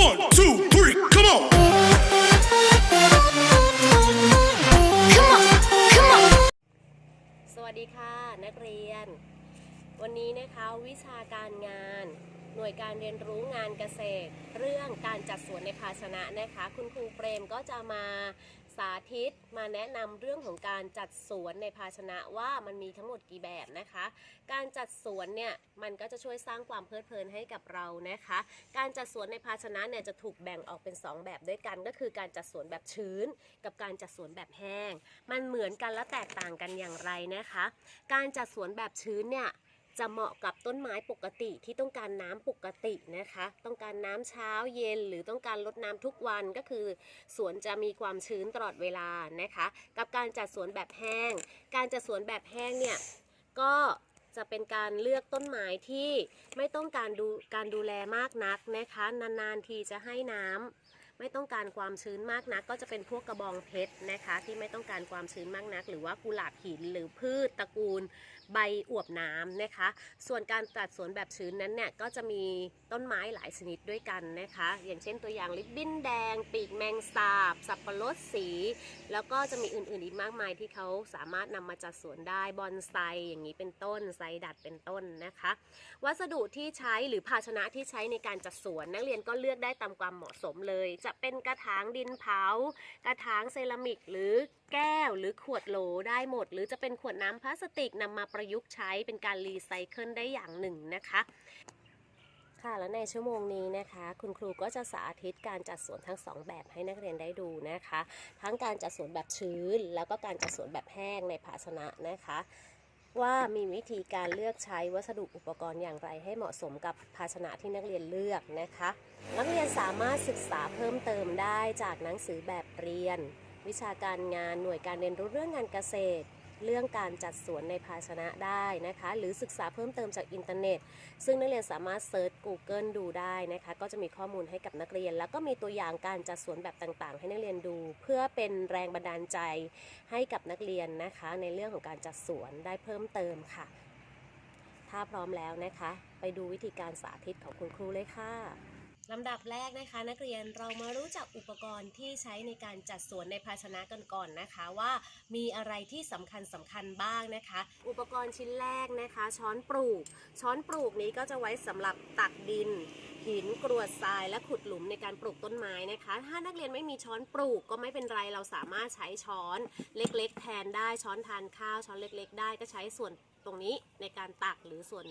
One, two, three, come on. Come on, come on. สวัสดีค่ะ นักเรียน วันนี้นะคะวิชาการงาน หน่วยการเรียนรู้งานเกษตร เรื่องการจัดสวนในภาชนะนะคะ คุณครูเปรมก็จะมาสาธิตมาแนะนำเรื่องของการจัดสวนในภาชนะว่ามันมีทั้งหมดกี่แบบนะคะ การจัดสวนเนี่ยมันก็จะช่วยสร้างความเพลิดเพลินให้กับเรานะคะ การจัดสวนในภาชนะเนี่ยจะถูกแบ่งออกเป็น 2 แบบด้วยกัน ก็คือการจัดสวนแบบชื้น กับการจัดสวนแบบแห้ง มันเหมือนกันและแตกต่างกันอย่างไรนะคะ การจัดสวนแบบชื้นเนี่ย จะเหมาะกับต้นไม้ปกติที่ต้องการน้ำปกตินะคะ ต้องการน้ำเช้าเย็น หรือต้องการลดน้ำทุกวันก็คือ สวนจะมีความชื้นตลอดเวลานะคะ กับการจัดสวนแบบแห้ง การจัดสวนแบบแห้งเนี่ยก็จะเป็นการเลือกต้นไม้ที่ไม่ต้องการดูการดูแลมากนักนะคะ นานๆทีจะให้น้ำไม่ต้องการความชื้นมากนัก ก็จะเป็นพวกกระบองเพชรนะคะ ที่ไม่ต้องการความชื้นมากนัก หรือว่ากุหลาบหินหรือพืชตระกูล ใบอวบน้ำนะคะ ส่วนการตัดสวนแบบชื้นนั้นเนี่ยก็จะมีต้นไม้หลายชนิดด้วยกันนะคะ อย่างเช่นตัวอย่างลิบบิ้นแดง ปีกแมงสาบ สับปะรดสี แล้วก็จะมีอื่นๆอีกมากมายที่เขาสามารถนำมาจัดสวนได้บอนไซอย่างนี้เป็นต้นไซดัดเป็นต้นนะคะ วัสดุที่ใช้หรือภาชนะที่ใช้ในการจัดสวน นักเรียนก็เลือกได้ตามความเหมาะสมเลย จะเป็นกระถางดินเผา กระถางเซรามิก หรือแก้วหรือขวดโหลได้หมด หรือจะเป็นขวดน้ำพลาสติกนำมาประยุกต์ใช้เป็นการรีไซเคิลได้อย่างหนึ่งนะคะค่ะและในชั่วโมงนี้นะคะ คุณครูก็จะสาธิตการจัดสวนทั้งสองแบบให้นักเรียนได้ดูนะคะ ทั้งการจัดสวนแบบชื้น แล้วก็การจัดสวนแบบแห้งในภาชนะนะคะ ว่ามีวิธีการเลือกใช้วัสดุอุปกรณ์อย่างไรให้เหมาะสมกับภาชนะที่นักเรียนเลือกนะคะ นักเรียนสามารถศึกษาเพิ่มเติมได้จากหนังสือแบบเรียน วิชาการงานหน่วยการเรียนรู้เรื่องงานเกษตร เรื่องการจัดสวนในภาชนะได้นะคะ หรือศึกษาเพิ่มเติมจากอินเทอร์เน็ต ซึ่งนักเรียนสามารถเซิร์ช Google ดูได้นะคะ ก็จะมีข้อมูลให้กับนักเรียน แล้วก็มีตัวอย่างการจัดสวนแบบต่างๆ ให้นักเรียนดู เพื่อเป็นแรงบันดาลใจให้กับนักเรียนนะคะ ในเรื่องของการจัดสวนได้เพิ่มเติมค่ะ ถ้าพร้อมแล้วนะคะ ไปดูวิธีการสาธิตของคุณครูเลยค่ะ ลำดับแรกนะคะ นักเรียนเรามารู้จักอุปกรณ์ที่ใช้ในการจัดสวนในภาชนะกันก่อนนะคะ ว่ามีอะไรที่สำคัญสำคัญบ้างนะคะ อุปกรณ์ชิ้นแรกนะคะ ช้อนปลูก ช้อนปลูกนี้ก็จะไว้สำหรับตักดิน หินกรวดทรายและขุดหลุมในการปลูกต้นไม้นะคะ ถ้านักเรียนไม่มีช้อนปลูกก็ไม่เป็นไรเราสามารถใช้ช้อนเล็ก ๆ แทนได้ช้อนทานข้าวช้อนเล็ก ๆ ได้ก็ใช้ส่วนตรงนี้ในการตักหรือส่วน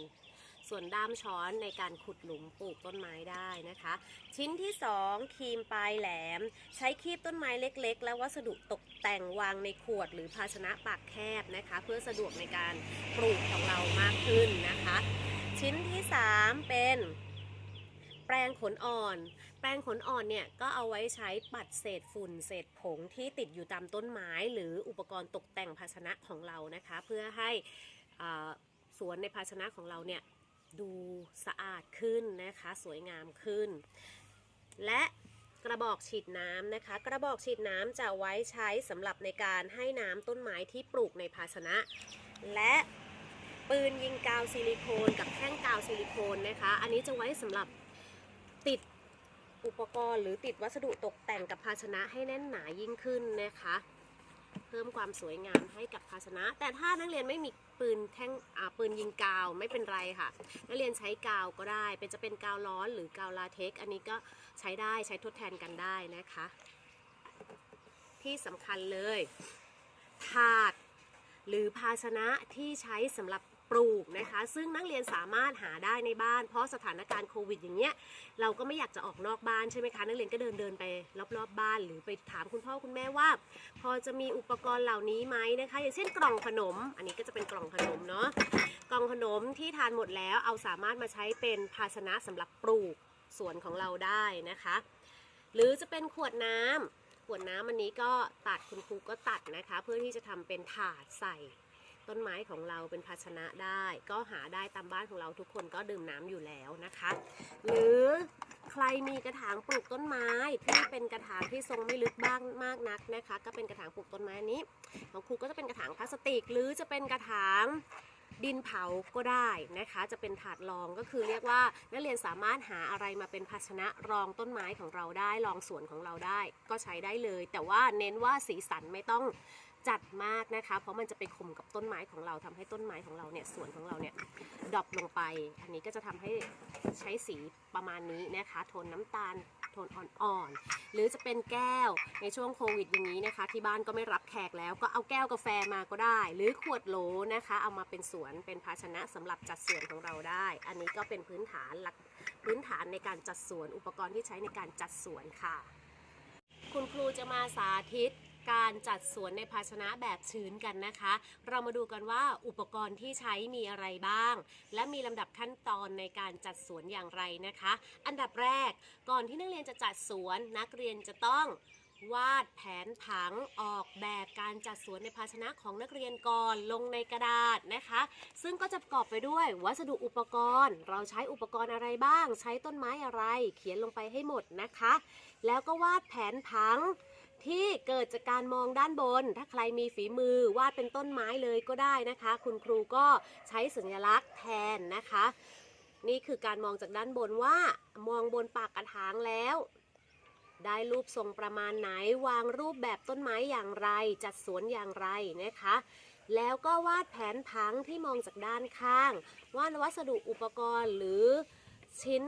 ส่วนด้ามช้อนในการขุดหลุมปลูกต้นไม้ได้นะคะ ชิ้นที่ 2ครีมปลายแหลม ใช้คีบต้นไม้เล็ก ๆ และวัสดุตกแต่งวางในขวดหรือภาชนะปากแคบนะคะ เพื่อสะดวกในการปลูกของเรามากขึ้นนะคะ ชิ้นที่ 3 เป็นแปรงขนอ่อน แปรงขนอ่อนเนี่ยก็เอาไว้ใช้ปัดเศษฝุ่นเศษผงที่ติดอยู่ตามต้นไม้ หรืออุปกรณ์ตกแต่งภาชนะของเรานะคะ เพื่อให้สวนในภาชนะของเราเนี่ย ดูสะอาดขึ้นนะคะ สวยงามขึ้น และกระบอกฉีดน้ำนะคะ กระบอกฉีดน้ำจะไว้ใช้สำหรับในการให้น้ำต้นไม้ที่ปลูกในภาชนะ และปืนยิงกาวซิลิโคนกับแท่งกาวซิลิโคนนะคะ อันนี้จะไว้สำหรับติดอุปกรณ์หรือติดวัสดุตกแต่งกับภาชนะให้แน่นหนายิ่งขึ้นนะคะ เพิ่มความสวยงามให้กับภาชนะ แต่ถ้านักเรียนไม่มีปืนแท่งปืนยิงกาวไม่เป็นไรค่ะ นักเรียนใช้กาวก็ได้เป็นจะเป็นกาวร้อนหรือกาวลาเท็กอันนี้ก็ใช้ได้ใช้ทดแทนกันได้นะคะ ที่สำคัญเลย ถาดหรือภาชนะที่ใช้สำหรับ ปลูกนะคะ ซึ่งนักเรียนสามารถหาได้ในบ้าน เพราะสถานการณ์โควิดอย่างเงี้ยเราก็ไม่อยากจะออกนอกบ้านใช่ไหมคะนักเรียนก็เดินเดินไปรอบๆบบ้าน หรือไปถามคุณพ่อคุณแม่ว่า พอจะมีอุปกรณ์เหล่านี้ไหมนะคะ อย่างเช่นกล่องขนม อันนี้ก็จะเป็นกล่องขนมเนาะกล่องขนมที่ทานหมดแล้วเอาสามารถมาใช้เป็นภาชนะสำหรับปลูกสวนของเราได้นะคะ หรือจะเป็นขวดน้ำขวดน้ำอันนี้ก็ตัดคุณครูก็ตัดนะคะ เพื่อที่จะทำเป็นถาดใส่ ต้นไม้ของเราเป็นภาชนะได้ ก็หาได้ตามบ้านของเราทุกคนก็ดื่มน้ำอยู่แล้วนะคะ หรือใครมีกระถางปลูกต้นไม้ที่เป็นกระถางที่ทรงไม่ลึกบ้างมากนักนะคะ ก็เป็นกระถางปลูกต้นไม้นี้ของครูก็จะเป็นกระถางพลาสติก หรือจะเป็นกระถางดินเผาก็ได้นะคะ จะเป็นถาดรองก็คือเรียกว่านักเรียนสามารถหาอะไรมาเป็นภาชนะรองต้นไม้ของเราได้รองสวนของเราได้ ก็ใช้ได้เลย แต่ว่าเน้นว่าสีสันไม่ต้อง จัดมากนะคะ เพราะมันจะไปคมกับต้นไม้ของเราทำให้ต้นไม้ของเราเนี่ยสวนของเราเนี่ยดรอปลงไป อันนี้ก็จะทำให้ใช้สีประมาณนี้นะคะ โทนน้ำตาลโทนอ่อนๆหรือจะเป็นแก้วในช่วงโควิดอย่างนี้นะคะ ที่บ้านก็ไม่รับแขกแล้วก็เอาแก้วกาแฟมาก็ได้ หรือขวดโหลนะคะ เอามาเป็นสวนเป็นภาชนะสำหรับจัดสวนของเราได้ อันนี้ก็เป็นพื้นฐานหลักพื้นฐานในการจัดสวนอุปกรณ์ที่ใช้ในการจัดสวนค่ะ คุณครูจะมาสาธิต การจัดสวนในภาชนะแบบชื้นกันนะคะ เรามาดูกันว่าอุปกรณ์ที่ใช้มีอะไรบ้าง และมีลำดับขั้นตอนในการจัดสวนอย่างไรนะคะ อันดับแรกก่อนที่นักเรียนจะจัดสวนนักเรียนจะต้องวาดแผนผังออกแบบการจัดสวนในภาชนะของนักเรียนก่อนลงในกระดาษนะคะ ซึ่งก็จะประกอบไปด้วย วัสดุอุปกรณ์ เราใช้อุปกรณ์อะไรบ้าง ใช้ต้นไม้อะไร เขียนลงไปให้หมดนะคะ แล้วก็วาดแผนผัง ที่เกิดจากการมองด้านบน ถ้าใครมีฝีมือวาดเป็นต้นไม้เลยก็ได้นะคะ คุณครูก็ใช้สัญลักษณ์แทนนะคะ นี่คือการมองจากด้านบนว่ามองบนปากกระถางแล้ว ได้รูปทรงประมาณไหนวางรูปแบบต้นไม้อย่างไร จัดสวนอย่างไรนะคะแล้วก็วาดแผนผังที่มองจากด้านข้าง ว่าวัสดุอุปกรณ์หรือชิ้น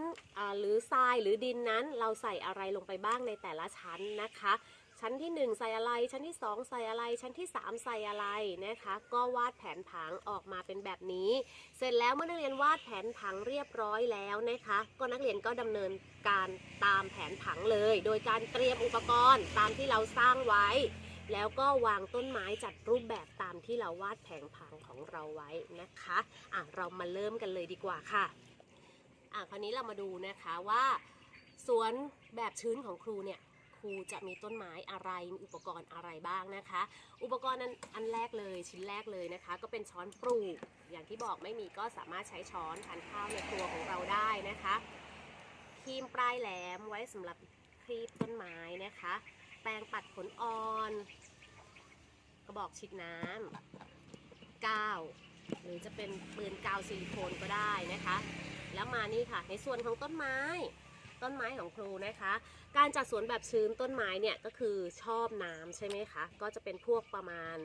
หรือทรายหรือดินนั้น เราใส่อะไรลงไปบ้างในแต่ละชั้นนะคะ ชั้นที่ 1 ใส่อะไร ชั้นที่ 2 ใส่อะไร ชั้นที่ 3 ใส่อะไรนะคะ ก็วาดแผนผังออกมาเป็นแบบนี้ เสร็จแล้วเมื่อนักเรียนวาดแผนผังเรียบร้อยแล้วนะคะ ก็นักเรียนก็ดำเนินการตามแผนผังเลย โดยการเตรียมอุปกรณ์ตามที่เราสร้างไว้ แล้วก็วางต้นไม้จัดรูปแบบตามที่เราวาดแผนผังของเราไว้นะคะอะเรามาเริ่มกันเลยดีกว่าค่ะอะคราวนี้เรามาดูนะคะว่าสวนแบบชื้นของครูเนี่ย ครูจะมีต้นไม้อะไรมีอุปกรณ์อะไรบ้างนะคะ อุปกรณ์อันอันแรกเลยชิ้นแรกเลยนะคะ ก็เป็นช้อนปลูก อย่างที่บอกไม่มีก็สามารถใช้ช้อนทานข้าวในครัวของเราได้นะคะครีมปลายแหลมไว้สำหรับครีบต้นไม้นะคะ แปรงปัดขนอ่อนกระบอกฉีดน้ำกาวหรือจะเป็นปืนกาวซิลิโคนก็ได้นะคะ แล้วมานี่ค่ะ ในส่วนของต้นไม้ ต้นไม้ของครูนะคะ การจัดสวนแบบชื้นต้นไม้เนี่ยก็คือชอบน้ำใช่ไหมคะ ก็จะเป็นพวกประมาณ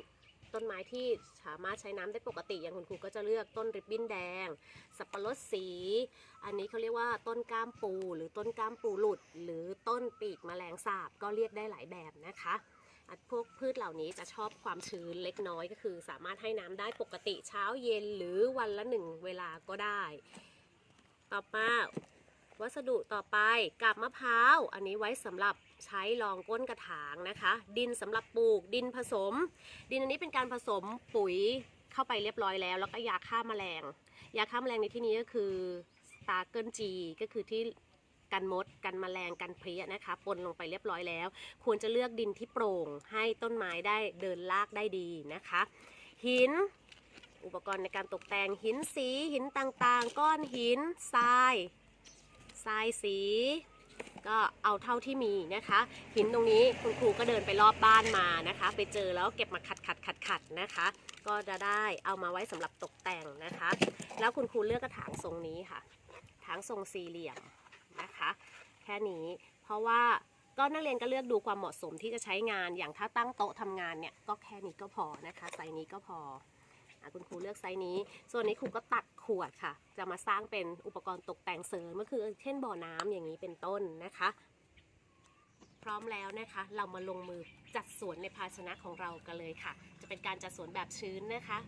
ต้นไม้ที่สามารถใช้น้ำได้ปกติอย่างคุณครูก็จะเลือกต้นริบบิ้นแดง สับปะรดสี อันนี้เขาเรียกว่าต้นก้ามปู หรือต้นก้ามปูหลุด หรือต้นปีกแมลงสาบก็เรียกได้หลายแบบนะคะพวกพืชเหล่านี้จะชอบความชื้นเล็กน้อยก็คือ สามารถให้น้ำได้ปกติเช้าเย็นหรือวันละหนึ่งเวลาก็ได้ ต่อมา วัสดุต่อไปกาบมะพร้าว อันนี้ไว้สำหรับใช้รองก้นกระถางนะคะ ดินสำหรับปลูกดินผสม ดินอันนี้เป็นการผสมปุ๋ยเข้าไปเรียบร้อยแล้ว แล้วก็ยาฆ่าแมลง ยาฆ่าแมลงในที่นี้ก็คือสตาร์เกิลจีก็คือที่กันมด กันแมลง กันเพลี้ยนะคะ ปนลงไปเรียบร้อยแล้ว ควรจะเลือกดินที่โปร่ง ให้ต้นไม้ได้เดินลากได้ดีนะคะ หิน อุปกรณ์ในการตกแต่งหินสี หินต่างๆ ก้อนหิน ทราย ทรายสี ก็เอาเท่าที่มีนะคะ หินตรงนี้คุณครูก็เดินไปรอบบ้านมานะคะ ไปเจอแล้วเก็บมาขัดขัดขัดขัดนะคะ ก็จะได้เอามาไว้สำหรับตกแต่งนะคะ แล้วคุณครูเลือกกระถางทรงนี้ค่ะถางทรงสี่เหลี่ยมนะคะ แค่นี้เพราะว่าก็นักเรียนก็เลือกดูความเหมาะสมที่จะใช้งานอย่างถ้าตั้งโต๊ะทำงานเนี่ย ก็แค่นี้ก็พอนะคะไซส์นี้ก็พอ คุณครูเลือกไซส์นี้ ส่วนนี้ครูก็ตัดขวดค่ะ จะมาสร้างเป็นอุปกรณ์ตกแต่งเสริมก็คือ เช่นบ่อน้ำอย่างนี้เป็นต้นนะคะ พร้อมแล้วนะคะ เรามาลงมือจัดสวนในภาชนะของเรากันเลยค่ะ จะเป็นการจัดสวนแบบชื้นนะคะ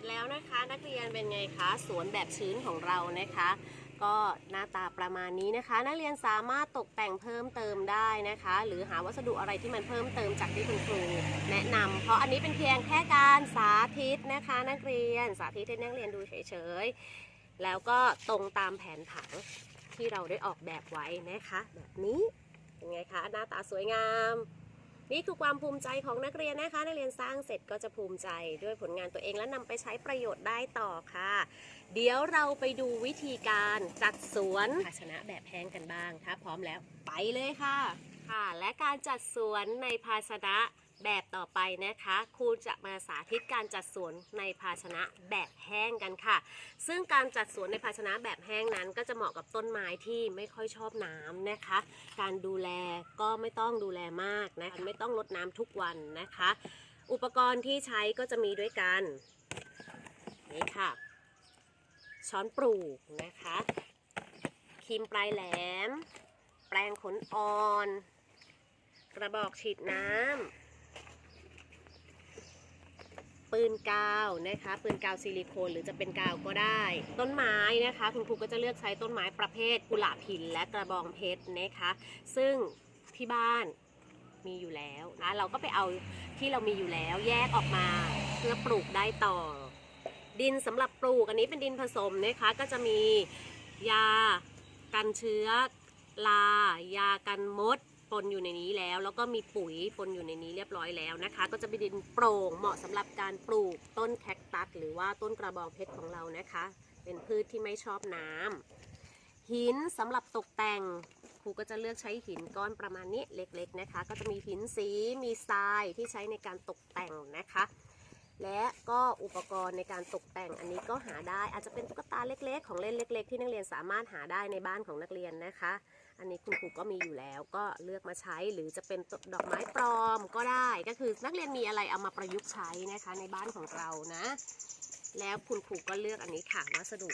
จแล้วนะคะ นักเรียนเป็นไงคะสวนแบบชื้นของเรานะคะ ก็หน้าตาประมาณนี้นะคะ นักเรียนสามารถตกแต่งเพิ่มเติมได้นะคะ หรือหาวัสดุอะไรที่มันเพิ่มเติมจากที่คุณครูแนะนำเพราะอันนี้เป็นเพียงแค่การสาธิตนะคะ นักเรียนสาธิตให้นักเรียนดูเฉยๆแล้วก็ตรงตามแผนผังที่เราได้ออกแบบไว้นะคะ แบบนี้เป็นไงคะหน้าตาสวยงาม นี่คือความภูมิใจของนักเรียนนะคะ นักเรียนสร้างเสร็จก็จะภูมิใจด้วยผลงานตัวเองและนำไปใช้ประโยชน์ได้ต่อค่ะ เดี๋ยวเราไปดูวิธีการจัดสวนภาชนะแบบแห้งกันบ้าง ถ้าพร้อมแล้วไปเลยค่ะค่ะ และการจัดสวนในภาชนะ แบบต่อไปนะคะครูจะมาสาธิตการจัดสวนในภาชนะแบบแห้งกันค่ะ ซึ่งการจัดสวนในภาชนะแบบแห้งนั้น ก็จะเหมาะกับต้นไม้ที่ไม่ค่อยชอบน้ำนะคะ การดูแลก็ไม่ต้องดูแลมากนะคะไม่ต้องรดน้ำทุกวันนะคะ อุปกรณ์ที่ใช้ก็จะมีด้วยกันนี่ค่ะ ช้อนปลูกนะคะครีมปลายแหลม แปรงขนอ่อน กระบอกฉีดน้ำ ปืนกาวนะคะปืนกาวซิลิโคนหรือจะเป็นกาวก็ได้ ต้นไม้นะคะ คุณครูก็จะเลือกใช้ต้นไม้ประเภทกุหลาบหินและกระบองเพชรนะคะ ซึ่งที่บ้านมีอยู่แล้วนะเราก็ไปเอาที่เรามีอยู่แล้วแยกออกมาเพื่อปลูกได้ต่อ ดินสำหรับปลูกอันนี้เป็นดินผสมนะคะ ก็จะมียากันเชื้อลายากันมด ปนอยู่ในนี้แล้ว แล้วก็มีปุ๋ยปนอยู่ในนี้เรียบร้อยแล้วนะคะ ก็จะเป็นดินโปร่งเหมาะสำหรับการปลูกต้นแคคตัสหรือว่าต้นกระบองเพชรของเรานะคะ เป็นพืชที่ไม่ชอบน้ำหินสำหรับตกแต่งครูก็จะเลือกใช้หินก้อนประมาณนี้เล็กๆนะคะ ก็จะมีหินสีมีทรายที่ใช้ในการตกแต่งนะคะ และก็อุปกรณ์ในการตกแต่งอันนี้ก็หาได้อาจจะเป็นตุ๊กตาเล็ก ๆ ของเล่นเล็ก ๆ ที่นักเรียนสามารถหาได้ในบ้านของนักเรียนนะคะ อันนี้คุณครูก็มีอยู่แล้วก็เลือกมาใช้หรือจะเป็นดอกไม้ปลอมก็ได้ ก็คือนักเรียนมีอะไรเอามาประยุกต์ใช้นะคะในบ้านของเรานะ แล้วคุณครูก็เลือกอันนี้ค่ะวัสดุ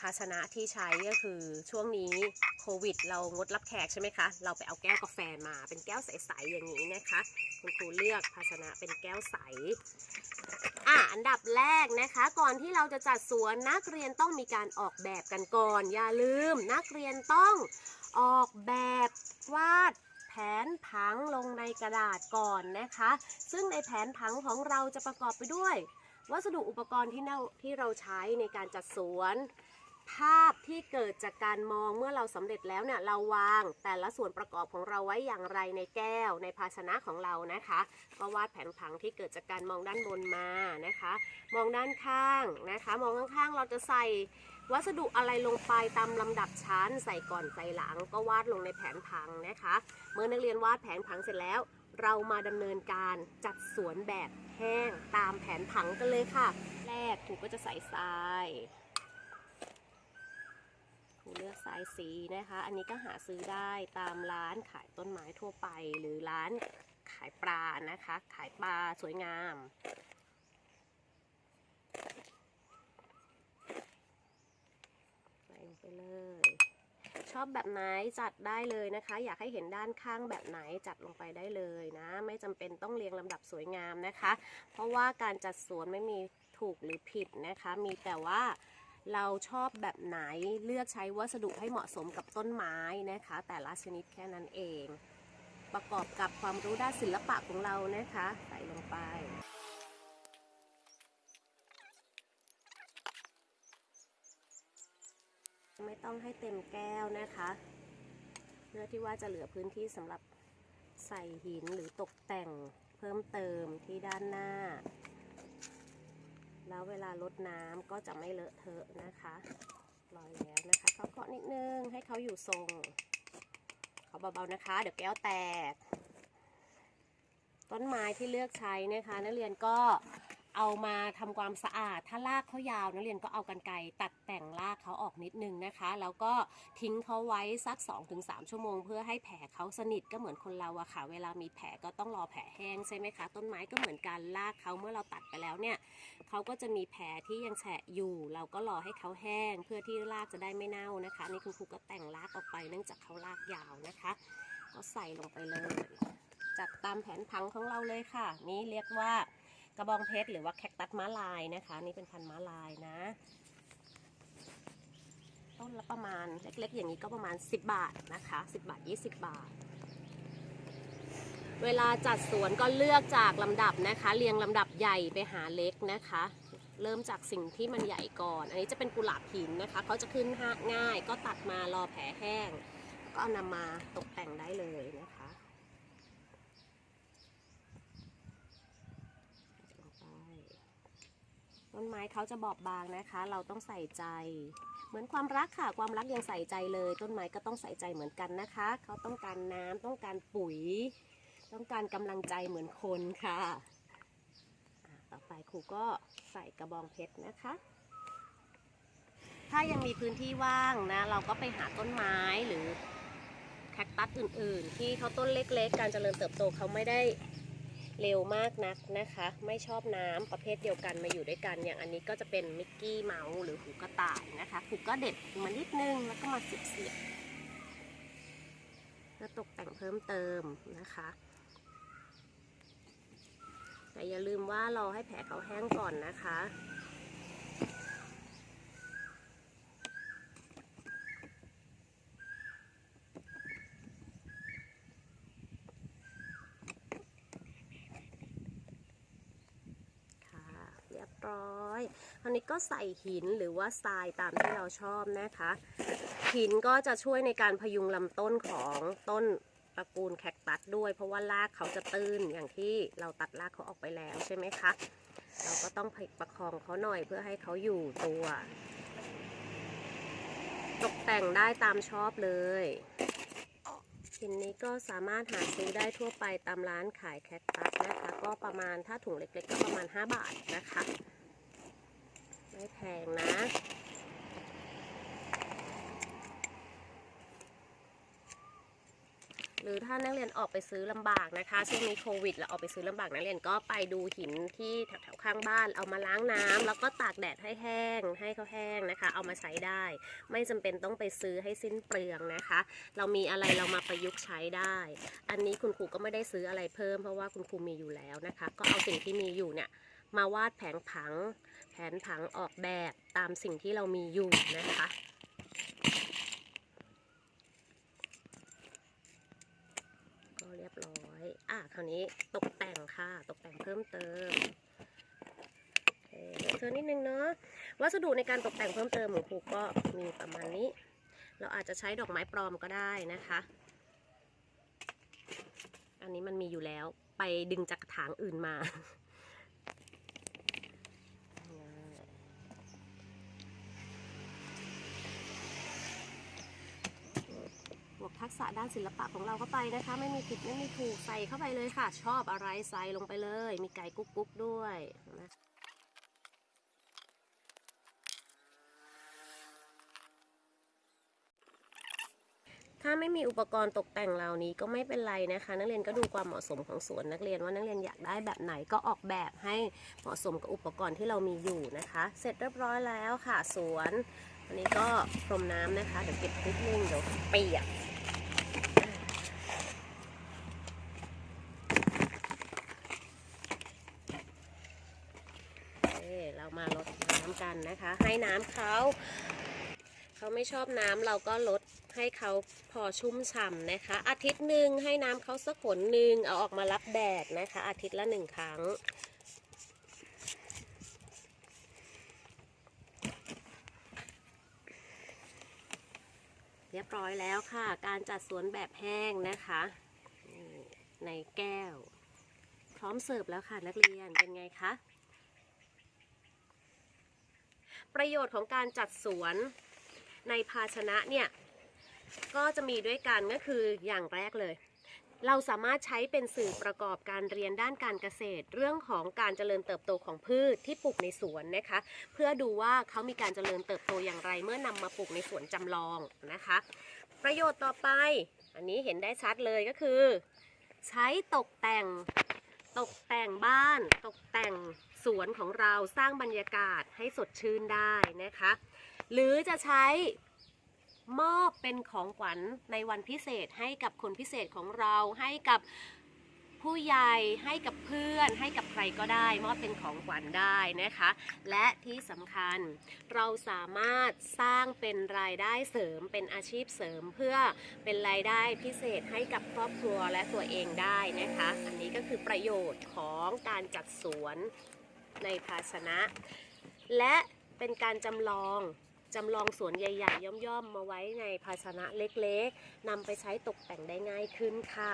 ภาชนะที่ใช้ก็คือช่วงนี้โควิด เรางดรับแขกใช่ไหมคะ เราไปเอาแก้วกาแฟมาเป็นแก้วใสๆอย่างนี้นะคะ คุณครูเลือกภาชนะเป็นแก้วใส อะอันดับแรกนะคะ ก่อนที่เราจะจัดสวนนักเรียนต้องมีการออกแบบกันก่อน อย่าลืมนักเรียนต้องออกแบบวาดแผนผังลงในกระดาษก่อนนะคะ ซึ่งในแผนผังของเราจะประกอบไปด้วย วัสดุอุปกรณ์ที่เราที่เราใช้ในการจัดสวน ภาพที่เกิดจากการมองเมื่อเราสำเร็จแล้วเนี่ยเราวางแต่ละส่วนประกอบของเราไว้อย่างไรในแก้วในภาชนะของเรานะคะ ก็วาดแผนผังที่เกิดจากการมองด้านบนมานะคะ มองด้านข้างนะคะ มองข้างๆเราจะใส่วัสดุอะไรลงไปตามลำดับชั้น ใส่ก่อนใส่หลังก็วาดลงในแผนผังนะคะ เมื่อนักเรียนวาดแผนผังเสร็จแล้ว เรามาดำเนินการจัดสวนแบบแห้งตามแผนผังกันเลยค่ะ แรกครูกก็จะใส่ทราย เลือกทรายสีนะคะ อันนี้ก็หาซื้อได้ตามร้านขายต้นไม้ทั่วไป หรือร้านขายปลานะคะ ขายปลาสวยงามใส่ลงไปเลย ชอบแบบไหนจัดได้เลยนะคะ อยากให้เห็นด้านข้างแบบไหนจัดลงไปได้เลยนะ ไม่จำเป็นต้องเรียงลำดับสวยงามนะคะ เพราะว่าการจัดสวนไม่มีถูกหรือผิดนะคะ มีแต่ว่า เราชอบแบบไหนเลือกใช้วัสดุให้เหมาะสมกับต้นไม้นะคะ แต่ละชนิดแค่นั้นเอง ประกอบกับความรู้ด้านศิลปะของเรานะคะ ใส่ลงไปไม่ต้องให้เต็มแก้วนะคะ เพื่อที่ว่าจะเหลือพื้นที่สำหรับใส่หินหรือตกแต่งเพิ่มเติมที่ด้านหน้า แล้วเวลาลดน้ำก็จะไม่เลอะเทอะนะคะลอยแล้วนะคะเขาเคาะนิดนึงให้เขาอยู่ทรงเขาเบาๆนะคะ เดี๋ยวแก้วแตก ต้นไม้ที่เลือกใช้นะคะ นักเรียนก็เอามาทำความสะอาด ถ้ารากเขายาวนักเรียนก็เอากันไกรตัด แต่งรากเขาออกนิดนึงนะคะ แล้วก็ทิ้งเขาไว้สัก 2-3 ชั่วโมง เพื่อให้แผลเขาสนิทก็เหมือนคนเราอะค่ะ เวลามีแผลก็ต้องรอแผลแห้งใช่ไหมคะ ต้นไม้ก็เหมือนกันรากเขาเมื่อเราตัดไปแล้วเนี่ยเขาก็จะมีแผลที่ยังแฉะอยู่ เราก็รอให้เขาแห้ง เพื่อที่รากจะได้ไม่เน่านะคะนี่คุณครูก็แต่งรากออกไปเนื่องจากเขารากยาวนะคะ ก็ใส่ลงไปเลย จัดตามแผนผังของเราเลยค่ะ นี่เรียกว่ากระบองเพชรหรือว่าแคคตัสม้าลายนะคะ นี่เป็นพันธุ์ม้าลายนะ ต้นละประมาณเล็กๆ อย่างนี้ก็ประมาณ 10 บาทนะคะ 10 บาท 20 บาท เวลาจัดสวนก็เลือกจากลำดับนะคะ เรียงลำดับใหญ่ไปหาเล็กนะคะ เริ่มจากสิ่งที่มันใหญ่ก่อน อันนี้จะเป็นกุหลาบหินนะคะเขาจะขึ้นง่าย ก็ตัดมารอแผลแห้ง ก็เอานำมาตกแต่งได้เลยนะคะต้นไม้เขาจะบอบบางนะคะ เราต้องใส่ใจ เหมือนความรักค่ะ ความรักยังใส่ใจเลย ต้นไม้ก็ต้องใส่ใจเหมือนกันนะคะ เขาต้องการน้ำต้องการปุ๋ย ต้องการกำลังใจเหมือนคนค่ะต่อไปครูก็ใส่กระบองเพชรนะคะ ถ้ายังมีพื้นที่ว่างนะ เราก็ไปหาต้นไม้หรือแคคตัสอื่น ๆ ที่เขาต้นเล็ก ๆ การเจริญเติบโตเขาไม่ได้ เร็วมากนักนะคะ ไม่ชอบน้ำประเภทเดียวกันมาอยู่ด้วยกัน อย่างอันนี้ก็จะเป็นมิกกี้เมาส์หรือหูกระต่ายนะคะหูก็เด็ดมานิดนึงแล้วก็มาเสียบๆแล้วตกแต่งเพิ่มเติมนะคะแต่อย่าลืมว่ารอให้แผลเขาแห้งก่อนนะคะ เรียบร้อยค ราวนี้ก็ใส่หินหรือว่าทรายตามที่เราชอบนะคะ หินก็จะช่วยในการพยุงลำต้นของต้นตระกูลแคคตัสด้วย เพราะว่ารากเขาจะตื้นอย่างที่เราตัดรากเขาออกไปแล้วใช่ไหมคะ เราก็ต้องประคองเขาหน่อยเพื่อให้เขาอยู่ตัว ตกแต่งได้ตามชอบเลยหินนี้ก็สามารถหาซื้อได้ทั่วไปตามร้านขายแคคตัสนะคะ ก็ประมาณถ้าถุงเล็กๆก็ประมาณ 5 บาทนะคะ ไม่แพงนะ หรือถ้านักเรียนออกไปซื้อลำบากนะคะช่วงนี้โควิดแล้วออกไปซื้อลำบากนักเรียนก็ไปดูหินที่แถวๆข้างบ้าน เอามาล้างน้ำแล้วก็ตากแดดให้แห้ง ให้เขาแห้งนะคะ เอามาใช้ได้ ไม่จำเป็นต้องไปซื้อให้สิ้นเปลืองนะคะ เรามีอะไรเรามาประยุกต์ใช้ได้ อันนี้คุณครูก็ไม่ได้ซื้ออะไรเพิ่มเพราะว่าคุณครูมีอยู่แล้วนะคะ ก็เอาสิ่งที่มีอยู่เนี่ยมาวาดแผนผัง นผังออกแบบตามสิ่งที่เรามีอยู่นะคะ ก็เรียบร้อย อะ คราวนี้ตกแต่งค่ะ ตกแต่งเพิ่มเติมโอเคเดี๋ยวเธอนิดนึงเนาะ วัสดุในการตกแต่งเพิ่มเติมของครูก็มีประมาณนี้ เราอาจจะใช้ดอกไม้ปลอมก็ได้นะคะ อันนี้มันมีอยู่แล้ว ไปดึงจากกระถางอื่นมา บวกทักษะด้านศิลปะของเราเข้าไปนะคะ ไม่มีผิดไม่มีถูกใส่เข้าไปเลยค่ะ ชอบอะไรใส่ลงไปเลย มีไก่กุ๊กกุ๊กด้วยนะถ้าไม่มีอุปกรณ์ตกแต่งเหล่านี้ก็ไม่เป็นไรนะคะ นักเรียนก็ดูความเหมาะสมของสวนนักเรียนว่านักเรียนอยากได้แบบไหนก็ออกแบบให้เหมาะสมกับอุปกรณ์ที่เรามีอยู่นะคะ เสร็จเรียบร้อยแล้วค่ะสวนอันนี้ก็พรมน้ำนะคะ เดี๋ยวเก็บนิดนึงเดี๋ยวเปียก โอเคเรามาลด น้ำกันนะคะ ให้น้ำเขาเขาไม่ชอบน้ำเราก็ลดให้เขาพอชุ่มฉ่ำนะคะ อาทิตย์หนึ่งให้น้ำเขาสักผลหนึ่งเอาออกมารับแดดนะคะ อาทิตย์ละหนึ่งครั้ง เรียบร้อยแล้วค่ะ การจัดสวนแบบแห้งนะคะ ในแก้ว พร้อมเสิร์ฟแล้วค่ะนักเรียนเป็นไงคะ ประโยชน์ของการจัดสวนในภาชนะเนี่ยก็จะมีด้วยกันก็คืออย่างแรกเลย เราสามารถใช้เป็นสื่อประกอบการเรียนด้านการเกษตร เรื่องของการเจริญเติบโตของพืชที่ปลูกในสวนนะคะ เพื่อดูว่าเขามีการเจริญเติบโตอย่างไร เมื่อนำมาปลูกในสวนจำลองนะคะ ประโยชน์ต่อไป อันนี้เห็นได้ชัดเลยก็คือ ใช้ตกแต่งตกแต่งบ้าน ตกแต่ง สวนของเราสร้างบรรยากาศให้สดชื่นได้นะคะ หรือจะใช้มอบเป็นของขวัญในวันพิเศษให้กับคนพิเศษของเราให้กับผู้ใหญ่ให้กับเพื่อน ให้กับใครก็ได้ มอบเป็นของขวัญได้นะคะ และที่สำคัญเราสามารถสร้างเป็นรายได้เสริมเป็นอาชีพเสริมเพื่อเป็นรายได้พิเศษให้กับครอบครัวและตัวเองได้นะคะ อันนี้ก็คือประโยชน์ของการจัดสวน ในภาชนะ และเป็นการจำลองจำลองสวนใหญ่ ๆ ย่อมๆ มาไว้ในภาชนะเล็กๆนำไปใช้ตกแต่งได้ง่ายขึ้นค่ะ